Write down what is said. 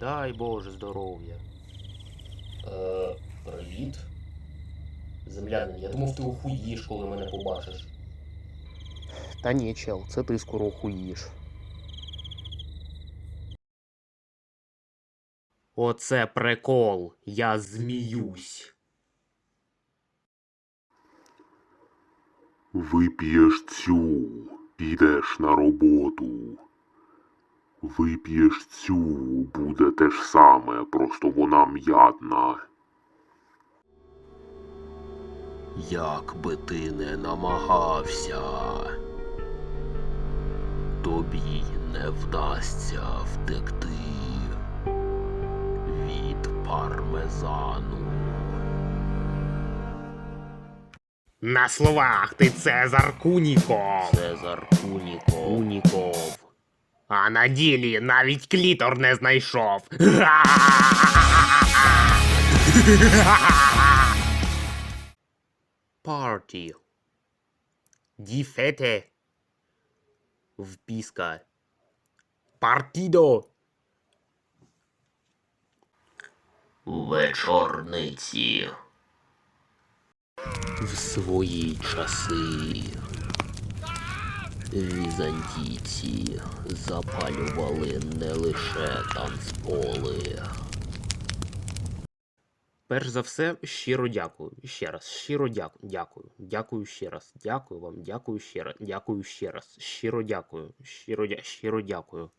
Дай Боже здоров'я. Е, привіт. Землянин, я думав, ти охуїш, коли мене побачиш. Та ні, чел, це ти скоро охуїш. Оце прикол. Я зміюсь. Вип'єш цю, підеш на роботу. Вип'єш цю, буде те ж саме, просто вона м'ятна. Як би ти не намагався, тобі не вдасться втекти від пармезану. На словах ти Цезар Куніков. Цезар Куніков. Куніков. А на ділі навіть клітор не знайшов. Парті. Діфете. Впіска. Партідо. Вечорниці. В свої часи візантійці запалювали не лише танцполи. Перш за все, щиро дякую. Ще раз, щиро дякую. Дякую. Дякую ще раз. Дякую вам. Дякую ще раз. Дякую ще раз. Щиро дякую. Щиро, щиро дякую.